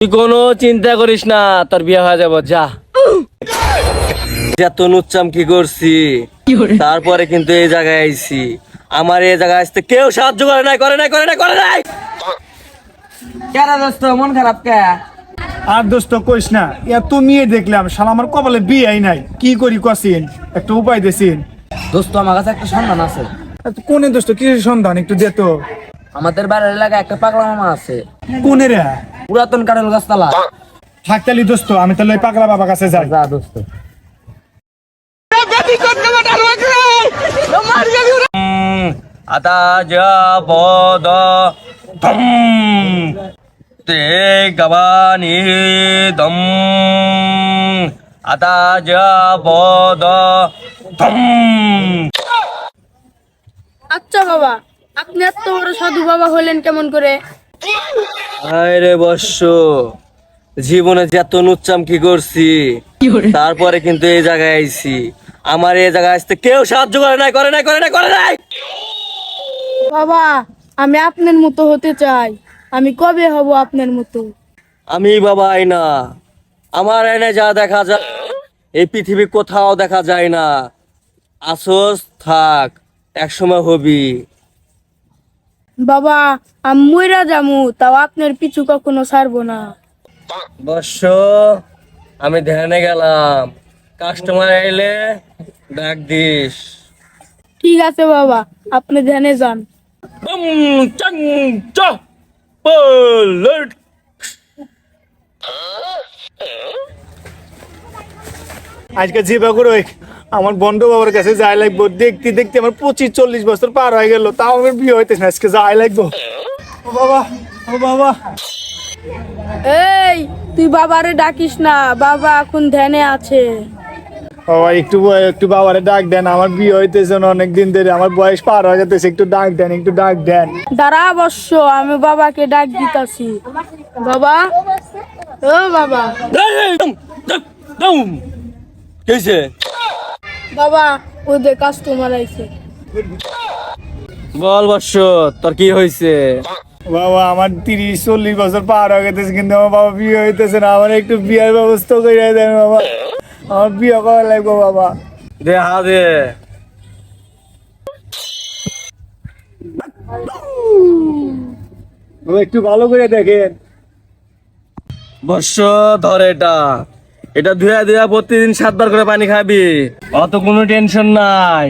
তুই কোনো চিন্তা করিস না তোর বিয়ে হয়ে যাব যা। এত নুচ্চাম কি করছি? তারপরে কিন্তু এই জায়গায় আইছি। আমার এই জায়গায় আসতে কেউ সাহায্য করে নাই করে নাই করে নাই করে নাই। কেরা দোস্ত মন খারাপ কে? আর দোস্ত কইস না এত মেয়ে দেখলাম শালা আমার কপালে বিয়েই নাই। কি করি কসিন? একটা উপায় দেছিন দোস্ত আমার কাছে একটা সন্ধান আছে। কোনে দোস্ত কিসের সন্ধান? একটু দে তো। আমাদের বাড়ির এলাকায় একটা পাগলা মামা আছে। কোনে রে পুরাতন কারল গাছতলা। থাকতালি দোস্ত আমি তাহলে ওই পাগলা বাবা কাছে যাই। যা দোস্ত। আতা যাব দম তে গবানি দম আতা যাব দম আচ্ছা বাবা আপনি এত বড় সাধু বাবা হলেন কেমন করে? আরে বর্ষ জীবনে যত নুচ্চাম কি করছি? তারপরে কিন্তু এই জায়গায় আইছি। আমার এই জায়গায় আসতে কেউ সাহায্য করে নাই করে নাই করে নাই করে নাই! বাবা আমি আপনার মতো হতে চাই। আমি কবে হব আপনার মতো? আমি বাবা আয়না আমার আয়নায় যা দেখা যায় এই পৃথিবী কোথাও দেখা যায় না। আসোস থাক একসময় হবি। বাবা আমি মইরা যামু তাও আপনার পিছু কখনো ছাড়বো না। বর্ষ আমি ধ্যানে গেলাম। কাস্টমার এলে ডাক দিস। ঠিক আছে বাবা আপনি ধ্যানে যান। বম চাং চ পলট আজকে বাগুর ওই আমার বন্ধু বাবার কাছে যাই লাগবো। দেখতে দেখতে আমার পঁচিশ চল্লিশ বছর পার হয়ে গেল। তাও আমার বিয়ে হইতেছে না আজকে যাই লাগবো। ও বাবা ও বাবা। এই তুই বাবারে ডাকিস না বাবা এখন ধ্যানে আছে। বাবা একটু বয়- একটু বাবারে ডাক দেন আমার বিয়ে হইতেছে না অনেক দিন ধরে আমার বয়স পার হয়ে যেতেছে একটু ডাক দেন একটু ডাক দেন। দাঁড়া অবশ্য আমি বাবাকে ডাক দিতাছি। বাবা ও বাবা। কেছে বাবা ওদের কাস্টমার আইছে বল বর্ষ তোর কি হয়েছে? বাবা আমার তিরিশ চল্লিশ বছর পার হয়ে গেছে কিন্তু আমার বাবা বিয়ে হইতেছে না। আমার একটু বিয়ের ব্যবস্থা করে দেন বাবা। আমার বিয়ে করা লাগবে বাবা। দে হা দে। বাবা একটু ভালো করে দেখেন। বর্ষ ধরে এটা। এটা ধুয়া ধুয়া প্রতিদিন সাতবার করে পানি খাবি। অত কোনো টেনশন নাই।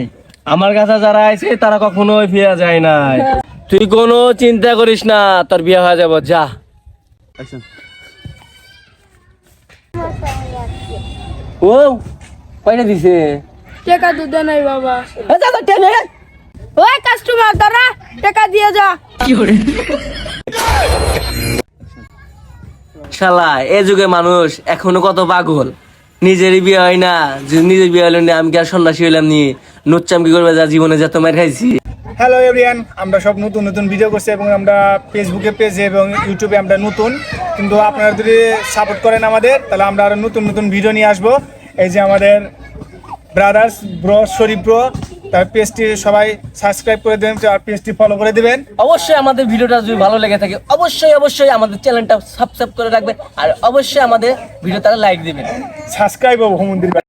আমার কাছে যারা আছে তারা কখনো ফিরে যায় নাই। তুই কোনো চিন্তা করিস না তোর বিয়ে হয়ে যাব যা। ও কয়টা দিছে? টাকা নাই বাবা। ওই কাস্টমার দাঁড়া টাকা দিয়ে যা। শালা, এ যুগে মানুষ এখনও কত পাগল। নিজেরই বিয়ে হয় না নিজের বিয়ে হলো না আমি কি আর সন্ন্যাসী হইলাম নি? নুচ্চাম কি করবে যা জীবনে যত মার খাইছি। হ্যালো এভরিয়ান আমরা সব নতুন নতুন ভিডিও করছি এবং আমরা ফেসবুকে পেজে এবং ইউটিউবে আমরা নতুন। কিন্তু আপনারা যদি সাপোর্ট করেন আমাদের, তাহলে আমরা আরও নতুন নতুন ভিডিও নিয়ে আসব। এই যে আমাদের ব্রাদার্স ব্রো শরীফ ব্রো তার পেজটি সবাই সাবস্ক্রাইব করে দেবেন আর পেজটি ফলো করে দেবেন। অবশ্যই আমাদের ভিডিওটা যদি ভালো লেগে থাকে অবশ্যই অবশ্যই আমাদের চ্যানেলটা সাবস্ক্রাইব করে রাখবেন আর অবশ্যই আমাদের ভিডিওটা লাইক দিবেন। সাবস্ক্রাইব মন্দির